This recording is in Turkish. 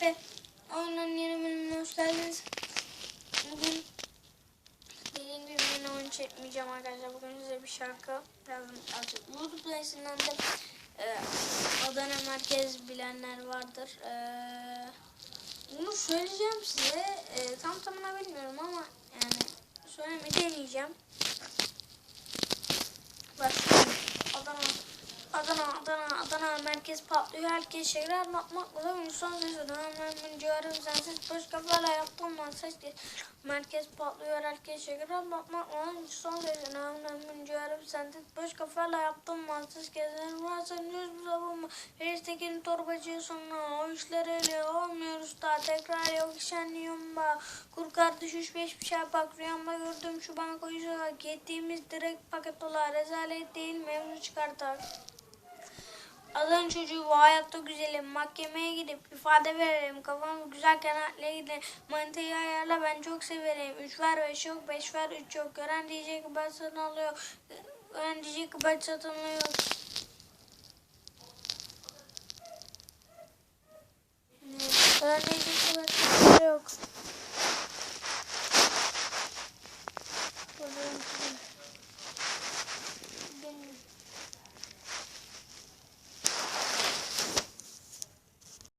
Efe oyunun yeni bölümüne hoş geldiniz. Bugün dediğim gibi yine oyun çekmeyeceğim arkadaşlar. Bugün size bir şarkı birazdan azıcık YouTube playsinden de e, Adana merkez bilenler vardır. E, bunu söyleyeceğim size. E, tam tamına bilmiyorum ama yani söylemeyi deneyeceğim. Başlıyorum. Adana Adana, Adana, Adana merkez patlıyor. Herkes şehre anlatmakla da insan sesi. Dönemin civarım sensiz boş kafalarla yaptım ben ses diye. Merkez patlıyor. Herkes şehre anlatmakla insan sesi. Dönemin civarım sensiz boş kafalarla yaptım ben ses gezerim. Varsa yüz savunma. Reis tekin torbacı sonra. O işler öyle olmuyor usta. Tekrar yok şenliyorum ba. Kur kardeş üç beş bir şey bak. Rüyamda gördüm şu bankoyu sokak. Yettiğimiz direkt paket dolar. Rezalet değil mevzu çıkartar. Adın çocuğu bu hayatta güzelim. Mahkemeye gidip ifade verelim. Kafam güzel kanatla gidelim. Mantığı ayarla ben çok severim. Üç ver beş yok. Beş ver üç yok. Gören diyecek ben satın alıyor. Gören diyecek ben satın alıyor. Gören diyecek ben satın alıyor.